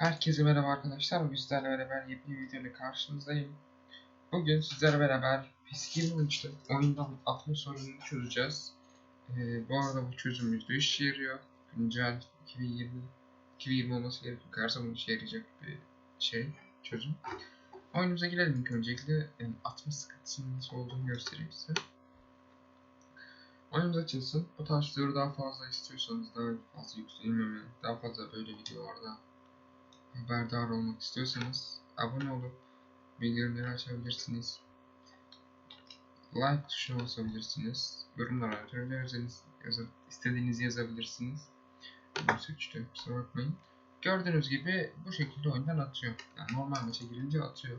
Herkese merhaba arkadaşlar. Bugün sizlerle beraber yepyeni bir videoyla karşınızdayım. Bugün sizlerle beraber PES 2013'te oyundan atma sorununu çözeceğiz. Ee, bu arada bu çözüm %100 işe yarıyor. Güncel 2020 2020 olması gerekiyor. Her zaman işe yarayacak bir şey, çözüm. Oyunumuza girelim ilk öncelikle. Yani atma sıkıntısının nasıl olduğunu göstereyim size. Oyunumuz açılsın. Bu tarz daha fazla istiyorsanız, daha fazla yükselmemi, daha fazla böyle videolarda haberdar olmak istiyorsanız abone olup bildirimleri açabilirsiniz. Like tuşuna basabilirsiniz. Yorumlara atabilirsiniz. Yazı, istediğinizi yazabilirsiniz. Bunu seçtim. Kusura bakmayın. Gördüğünüz gibi bu şekilde oyundan atıyor. Yani normal maça girince atıyor.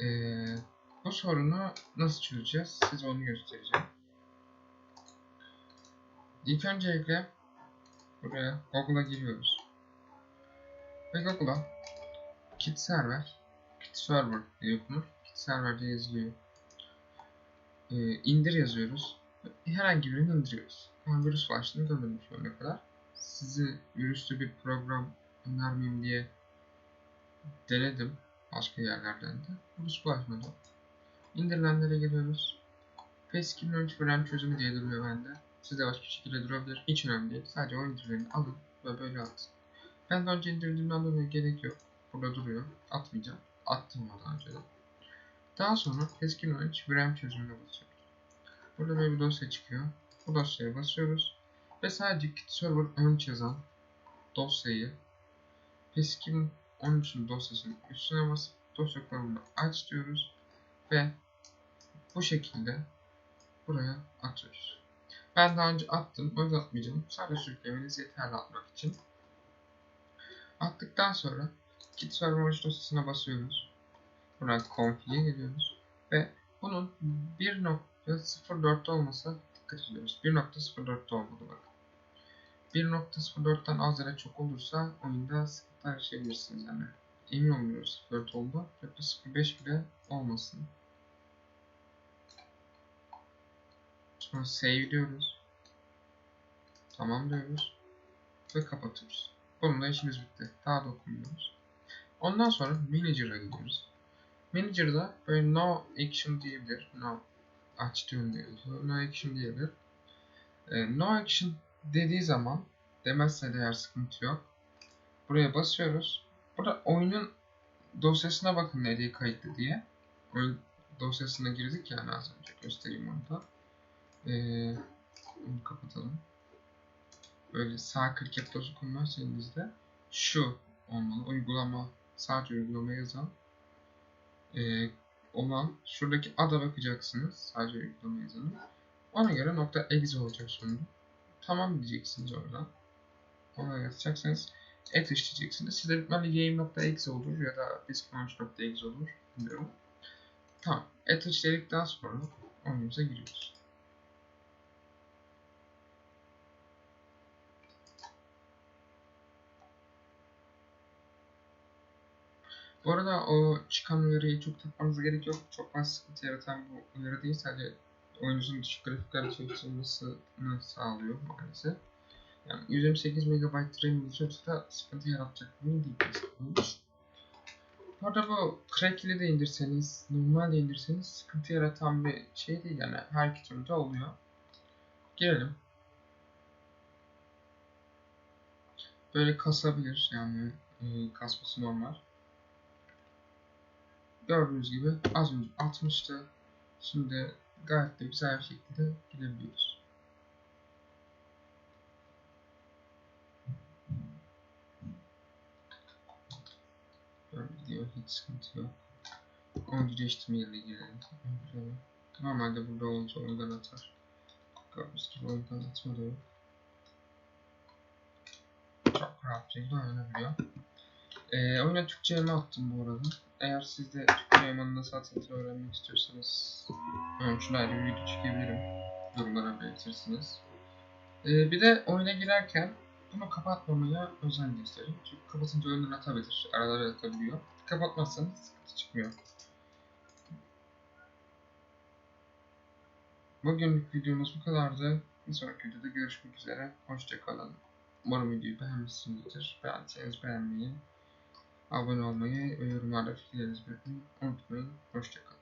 Ee, bu sorunu nasıl çözeceğiz? Size onu göstereceğim. İlk öncelikle buraya Google'a giriyoruz. Ve Google'a kit server, kit server diye okunur. Kit server diye yazılıyor. Ee, indir yazıyoruz. Herhangi birini indiriyoruz. Ben virüs başlığını görmedim şu ana kadar. Sizi virüslü bir program önermeyeyim diye denedim başka yerlerden de. Virüs bulaşmadı. İndirilenlere geliyoruz. PES 2013 RAM çözümü diye duruyor bende. Sizde başka bir şekilde durabilir. Hiç önemli değil. Sadece o indirlerini alın ve böyle atın. Ben daha önce indirdiğimden dolayı gerek yok. Burada duruyor. Atmayacağım. Attım daha önce de. Daha sonra keskin oyunç RAM çözümüne basıyoruz. Burada böyle bir dosya çıkıyor. Bu dosyaya basıyoruz. Ve sadece Kit Server Önç yazan dosyayı Peskin 13'ün dosyasının üstüne basıp dosya konumunu aç diyoruz. Ve bu şekilde buraya atıyoruz. Ben daha önce attım. Yüzden atmayacağım. Sadece sürüklemeniz yeterli atmak için. Attıktan sonra Git server host dosyasına basıyoruz. Buradan config'e geliyoruz. Ve bunun 1.04'te olmasa dikkat ediyoruz. 1.04'te olmalı bak. 1.04'ten az ya çok olursa oyunda sıkıntılar yaşayabilirsiniz yani. Emin olmuyoruz 04 oldu. 0.05 bile olmasın. Sonra save diyoruz. Tamam diyoruz. Ve kapatıyoruz. Bununla işimiz bitti. Daha dokunmuyoruz. Ondan sonra Manager'a gidiyoruz. Manager'da böyle no action diyebilir. No action diyoruz. No action diyebilir. Ee, no action dediği zaman demezse de eğer sıkıntı yok. Buraya basıyoruz. Burada oyunun dosyasına bakın nereye kayıtlı diye. Oyun dosyasına girdik yani az önce. Göstereyim onu da. Ee, onu kapatalım böyle sağ klik yapıp dokunmaz elinizde şu olmalı. Uygulama sadece uygulama yazan e, olan şuradaki ada bakacaksınız. Sadece uygulama yazanı. Ona göre nokta exe olacak sonunda. Tamam diyeceksiniz oradan. Ona yazacaksınız. Et işleyeceksiniz. Sizde bitmeli game.exe olur ya da discount.exe olur. Bilmiyorum. Tamam. Et işledikten sonra oyunumuza giriyoruz. Bu arada o çıkan uyarıyı çok takmanıza gerek yok. Çok fazla sıkıntı yaratan bu uyarı değil. Sadece oyununuzun düşük grafiklerle çalıştırmasını sağlıyor maalesef. Yani 128 MB RAM'iniz yoksa da sıkıntı yaratacak oyun değil. Bu arada bu crack ile de indirseniz, normal de indirseniz sıkıntı yaratan bir şey değil. Yani her iki türlü oluyor. Girelim. Böyle kasabilir yani e, kasması normal. Gördüğünüz gibi az önce 60'tı. Şimdi gayet de güzel bir şekilde gidebiliyoruz. Böyle gidiyor hiç sıkıntı yok. Oyuncu değiştirme yerine girelim. Normalde burada olunca oyundan atar. Gördüğünüz gibi oyundan atma. Çok rahat bir şekilde oynanabiliyor. Ee, oyuna Türkçe yama attım bu arada. Eğer siz de Türkçe yamanın nasıl atıldığını öğrenmek istiyorsanız onun için ayrı bir video çekebilirim. Yorumlara belirtirsiniz. Ee, bir de oyuna girerken bunu kapatmamaya özen gösterin. Çünkü kapatınca oyundan atabilir. Aralara atabiliyor. Kapatmazsanız sıkıntı çıkmıyor. Bugünlük videomuz bu kadardı. Bir sonraki videoda görüşmek üzere. Hoşçakalın. Umarım videoyu beğenmişsinizdir. Beğendiyseniz beğenmeyi, abone olmayı ve yorumlarda fikirlerinizi belirtmeyi unutmayın. Hoşçakalın.